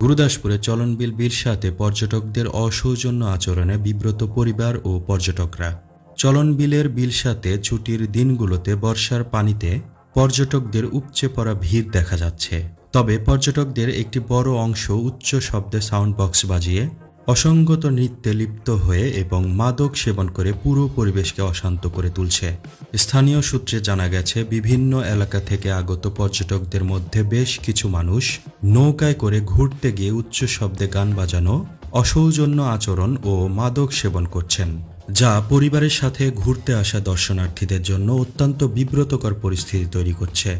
গুরুদাসপুরে চলনবিল বীরসাতে পর্যটকদের অসৌজন্য আচরণে বিব্রত পরিবার ও পর্যটকরা। চলনবিলের বিলসাতে ছুটির দিনগুলোতে বর্ষার পানিতে পর্যটকদের উপচে পড়া ভিড় দেখা যাচ্ছে। তবে পর্যটকদের একটি বড় অংশ উচ্চ শব্দে সাউন্ড বক্স বাজিয়ে অসঙ্গত নৃত্যে লিপ্ত হয়ে এবং মাদক সেবন করে পুরো পরিবেশকে অশান্ত করে তুলছে। স্থানীয় সূত্রে জানা গেছে, বিভিন্ন এলাকা থেকে আগত পর্যটকদের মধ্যে বেশ কিছু মানুষ নৌকায় করে ঘুরতে গিয়ে উচ্চ শব্দে গান বাজানো, অসৌজন্য আচরণ ও মাদক সেবন করছেন, যা পরিবারের সাথে ঘুরতে আসা দর্শনার্থীদের জন্য অত্যন্ত বিব্রতকর পরিস্থিতি তৈরি করছে।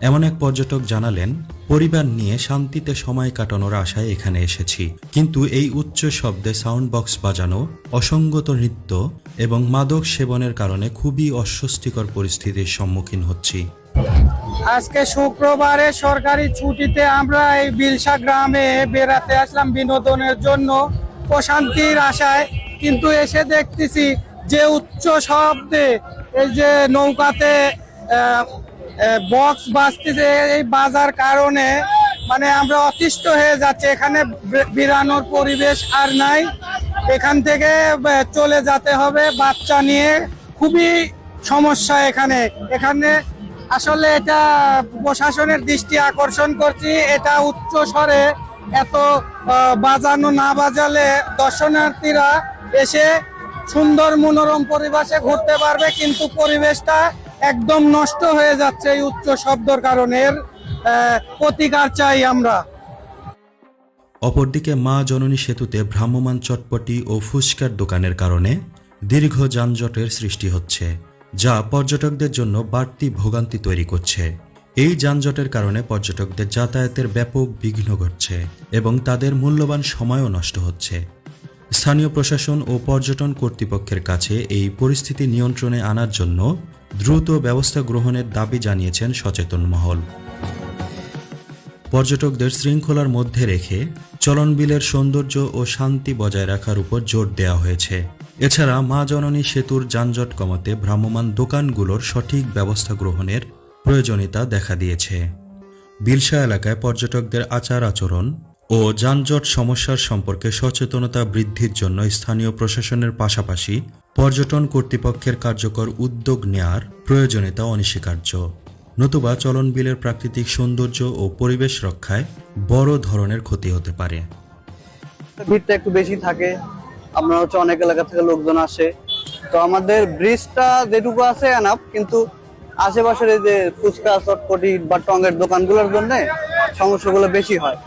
এমন এক পর্যটক জানালেন, পরিবার নিয়ে শান্তিতে সময় কাটানোর আশায় এখানে এসেছি। কিন্তু এই উচ্চ শব্দে সাউন্ড বক্স বাজানো, অসঙ্গত নৃত্য এবং মাদক সেবনের কারণে খুবই অস্বস্তিকর পরিস্থিতির সম্মুখীন হচ্ছি। আজকে শুক্রবারে সরকারি ছুটিতে আমরা এই বিলসা গ্রামে বেড়াতে আসলাম বিনোদনের জন্য প্রশান্তির আশায়। কিন্তু এসে দেখতেছি যে উচ্চ শব্দে এই যে নৌকাতে বক্স বাজতেছে এই বাজার কারণে মানে আমরা অতিষ্ঠ হয়ে যাচ্ছে। এখানে বেরানোর পরিবেশ আর নাই। এখান থেকে চলে যেতে হবে বাচ্চা নিয়ে। খুবই সমস্যা এখানে। এখানে আসলে এটা প্রশাসনের দৃষ্টি আকর্ষণ করছি। এটা উচ্চ স্বরে এত বাজানো না বাজালে দর্শনার্থীরা এসে সুন্দর মনোরম পরিবেশে ঘুরতে পারবে, কিন্তু পরিবেশটা একদম নষ্ট হয়ে যাচ্ছে এই উচ্চ শব্দর কারণে প্রতিকার চাই আমরা। অপরদিকে মা জননী সেতুতে ভ্রাম্যমাণ চটপটি ও ফুচকার দোকানের কারণে দীর্ঘ যানজটের সৃষ্টি হচ্ছে, যা পর্যটকদের জন্য বাড়তি ভোগান্তি তৈরি করছে। এই যানজটের কারণে পর্যটকদের যাতায়াতের ব্যাপক বিঘ্ন ঘটছে এবং তাদের মূল্যবান সময়ও নষ্ট হচ্ছে। স্থানীয় প্রশাসন ও পর্যটন কর্তৃপক্ষের কাছে এই পরিস্থিতি নিয়ন্ত্রণে আনার জন্য দ্রুত ব্যবস্থা গ্রহণের দাবি জানিয়েছেন সচেতন মহল। পর্যটকদের শৃঙ্খলার মধ্যে রেখে চলনবিলের সৌন্দর্য ও শান্তি বজায় রাখার উপর জোর দেওয়া হয়েছে। এছাড়া মা জননী সেতুর যানজট কমাতে ভ্রাম্যমাণ দোকানগুলোর সঠিক ব্যবস্থা গ্রহণের প্রয়োজনীয়তা দেখা দিয়েছে। বিলসা এলাকায় পর্যটকদের আচার আচরণ ও যানজট সমস্যার সম্পর্কে সচেতনতা বৃদ্ধির জন্য স্থানীয় প্রশাসনের পাশাপাশি পর্যটন কর্তৃপক্ষের কার্যকর উদ্যোগ নেয়ার প্রয়োজনীয়তা অনস্বীকার্য। নতুবা চলনবিলের প্রাকৃতিক সৌন্দর্য ও পরিবেশ রক্ষায় বড় ধরনের ক্ষতি হতে পারে। ভিড়টা একটু বেশি থাকে। আমরা হচ্ছে অনেক এলাকা থেকে লোকজন আসে। তো আমাদের ব্রিজটা যেটুকু আছে এনাফ কিন্তু আশেপাশের এই যে ফুচকা, চটপটি বা টঙের দোকানগুলোর জন্য সমস্যাগুলো বেশি হয়।